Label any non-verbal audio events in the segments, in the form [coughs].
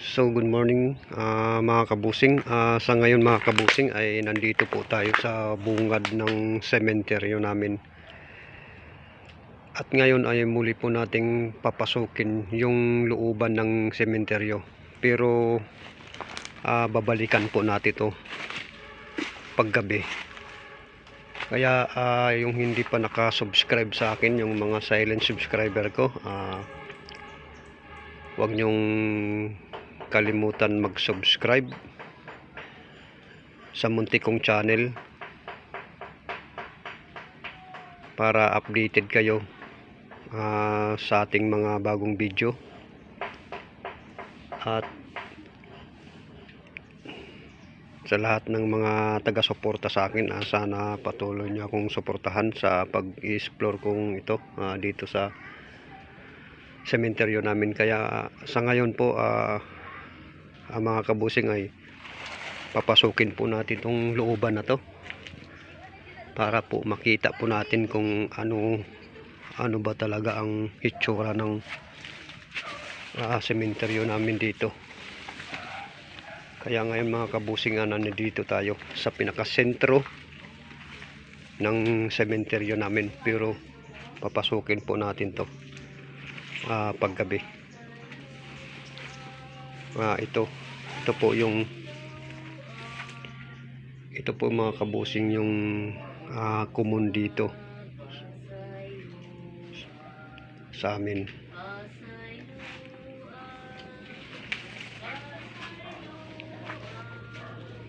So good morning ah, mga kabusing. Ah, sa ngayon mga kabusing ay nandito po tayo sa bungad ng sementeryo namin. At ngayon ay muli po nating papasukin yung looban ng sementeryo. Pero ah, babalikan po natin to paggabi. Kaya ah, yung hindi pa nakasubscribe sa akin, yung mga silent subscriber ko, ah, huwag nyong kalimutan mag-subscribe sa muntik kong channel para updated kayo ah, sa ating mga bagong video. At sa lahat ng mga taga-suporta sa akin ah, sana patuloy niyo akong suportahan sa pag-explore kong ito ah, dito sa sementeryo namin. Kaya sa ngayon po ah, ang mga kabusing ay papasukin po natin itong looban na to para po makita po natin kung ano ano ba talaga ang itsura ng ah, sementeryo namin dito. Kaya ngayon mga kabusing ah, nandito tayo sa pinakasentro ng sementeryo namin. Pero papasukin po natin to ah, paggabi ah, ito. Ito po yung ito po mga kabusing yung ah, kumun dito. Sa amin.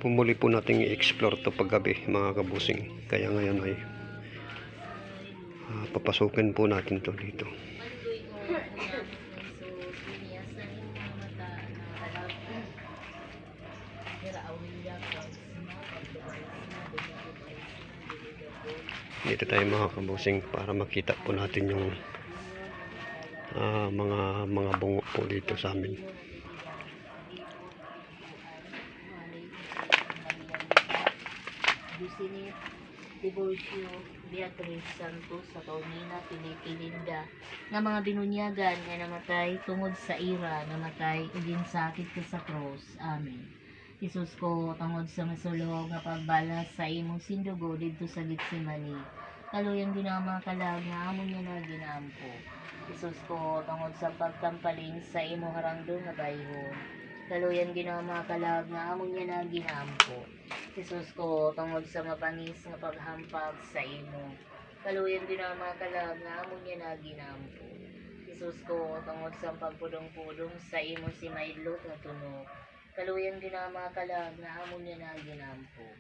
Pumuli po natin i-explore to paggabi mga kabusing. Kaya ngayon ay ah, papasukin po natin to dito dito tayo mga kabusing para makita po natin yung ah, mga mga bungo po dito sa amin Dusinit, Divorcio, Beatriz Santos sa Taunina, Pilipilinda, nga mga binunyagan nga namatay tungod sa ira, namatay ugin sakit ka sa cross. Amen. Isus ko, tungod sa masulog nga pagbalas sa imong sindugo dito sa Gitsemani. Kaluyang ginama kalag nga amon niya na ginampo. Isus ko, tungod sa pagkampaling sa imong harangdo nga bayhon. Kaluyang ginama kalag nga amon niya na ginampo. Jesus ko, tungod sa mabangis nga paghampag sa imo. Kaluyan mga kalag nga amon niya na ginampo. Jesus ko, tungod sa pagpudong-pudong sa imo si Maidlot nga tunog. Kaluyan din ang mga kalag nga amon niya na ginampo.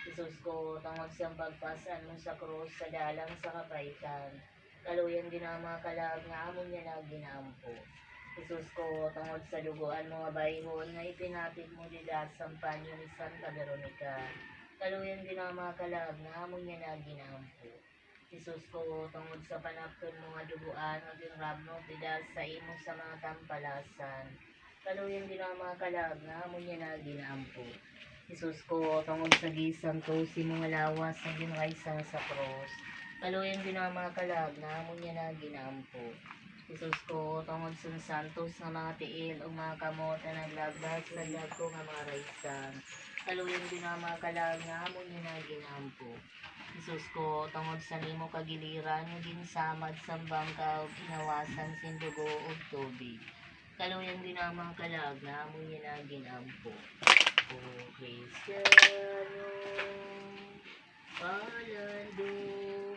Jesus ko, tungod sa pagpasan mo sa krus sa dalang sa kapaitan. Kaluyan mga kalag nga amon niya na ginampo. Jesus ko, tungod sa duguan mga bayhon nga ipinatid mo dila sa panyo ni Santa Veronica. Kaluyan mga kalag nga amon niya na ginampo. Jesus ko, tungod sa panapton mo nga duguan o ginrabno dila sa imo sa mga tampalasan. Kaluyan mga kalag nga amon niya na ginampo. Jesus ko, tungod sa gisang to si mga lawas ang ginraysa sa cross. Kaluyan din ang mga kalag nga amon niya na ginampo. Jesus ko, tungod sa santos nga mga tiil o mga kamot na naglaglag sa lag ko nga mga raysan. Kaluyan din ang mga kalag nga amon niya na ginampo. Jesus ko, tungod sa nimo kagiliran nga ginsamad sa bangkaw, ginawasan sindugo o tubig. Kaluyan din ang mga kalag nga amon niya na ginampo. O Kristiyano, palandungan,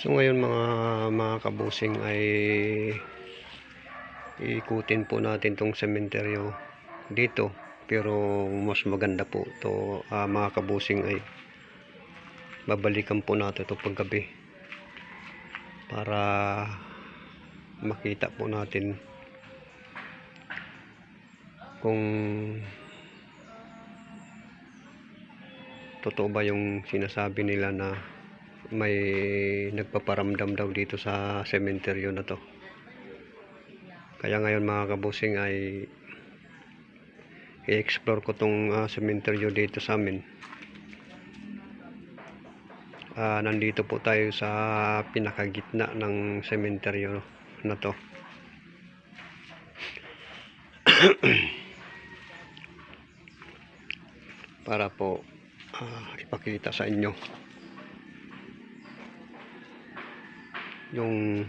So ngayon mga mga kabusing ay ikutin po natin tong sementeryo dito. Pero mas maganda po to ah, mga kabusing ay babalikan po natin to paggabi para makita po natin kung totoo ba yung sinasabi nila na may nagpaparamdam daw dito sa sementeryo na to. Kaya ngayon mga kabusing ay i-explore ko tong ah, sementeryo dito sa amin. Ah, nandito po tayo sa pinakagitna ng sementeryo na to. [coughs] Para po ah, ipakita sa inyo yung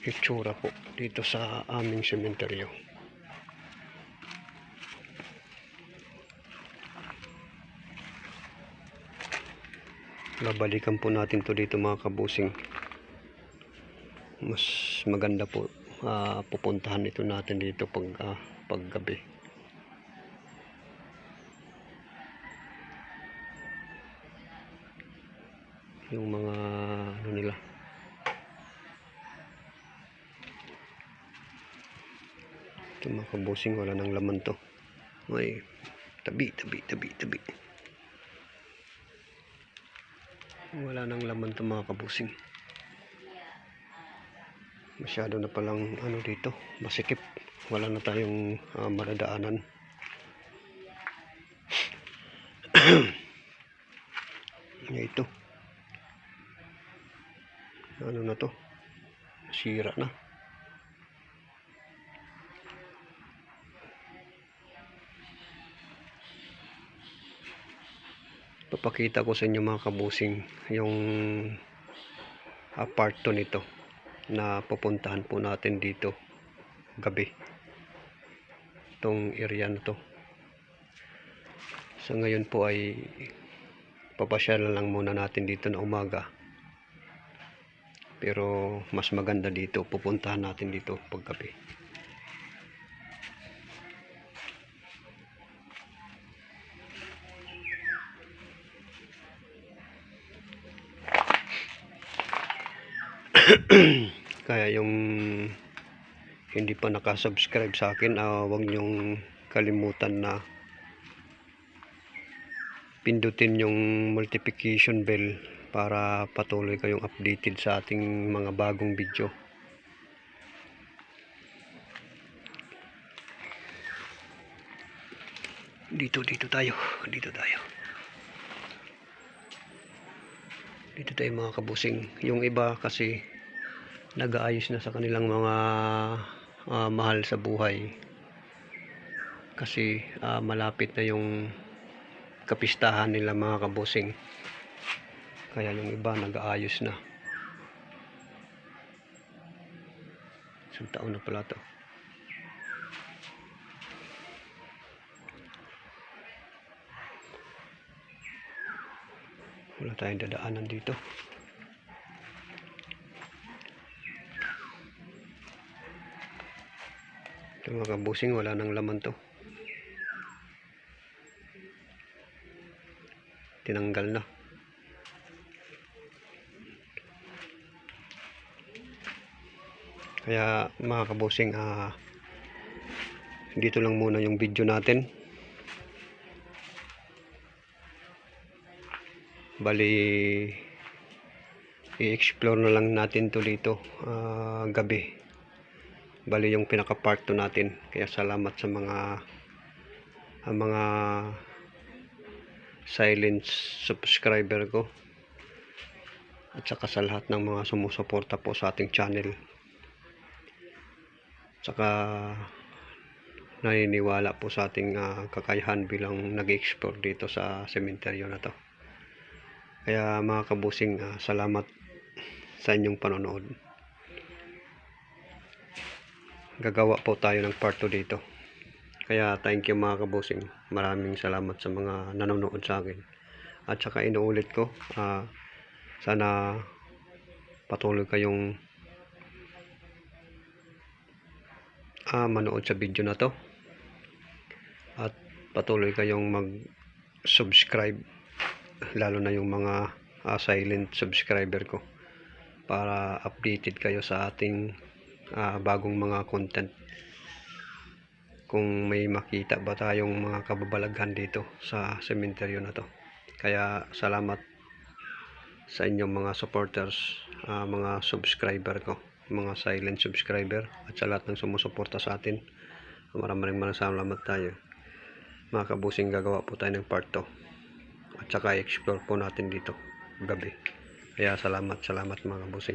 itsura po dito sa aming sementeryo. Babalikan po natin to dito mga kabusing. Mas maganda po ah, pupuntahan ito natin dito pag ah, paggabi. Yung mga ano nila Ito mga kabusing, wala nang laman to. Ay, tabi, tabi, tabi, tabi. Wala nang laman to mga kabusing. Masyado na palang ano dito, masikip. Wala na tayong ah, maradaanan. [clears throat] Nga ito. Ano na to? Sira na. Papakita ko sa inyo mga kabusing yung uh, part 2 nito na pupuntahan po natin dito gabi. Itong area na to. Sa ngayon po ay papasyalan lang muna natin dito na umaga. Pero mas maganda dito pupuntahan natin dito pag [clears throat] kaya yung hindi pa nakasubscribe sa akin ah, huwag niyong kalimutan na pindutin yung multiplication bell para patuloy kayong updated sa ating mga bagong video. Dito dito tayo dito tayo. Dito tayo mga kabusing. Yung iba kasi nag-aayos na sa kanilang mga ah, mahal sa buhay. Kasi ah, malapit na yung kapistahan nila mga kabusing kaya yung iba nag-aayos na. Isang taon na pala to. Wala tayong dadaanan dito ito mga kabusing wala nang laman to. Tinanggal na. Kaya mga kabusing ah dito lang muna yung video natin. Bali i-explore na lang natin to dito ah, gabi bali yung pinaka part 2 natin. Kaya salamat sa mga ang mga silent subscriber ko. At saka sa lahat ng mga sumusuporta po sa ating channel. Saka naniniwala po sa ating ah, kakayahan bilang nag-explore dito sa sementeryo na to. Kaya mga kabusing ah, salamat sa inyong panonood gagawa po tayo ng part 2 dito. Kaya thank you mga kabusing maraming salamat sa mga nanonood sa akin. At saka inuulit ko ah, sana patuloy kayong ah, manood sa video na to. At patuloy kayong mag subscribe lalo na yung mga ah, silent subscriber ko para updated kayo sa ating ah, bagong mga content kung may makita ba tayong mga kababalaghan dito sa sementeryo na to kaya salamat sa inyong mga supporters, ah, mga subscriber ko, mga silent subscriber at sa lahat ng sumusuporta sa atin. Maraming maraming salamat tayo. Mga kabusing gagawa po tayo ng part 2 at saka i-explore po natin dito gabi. Kaya salamat, salamat mga kabusing.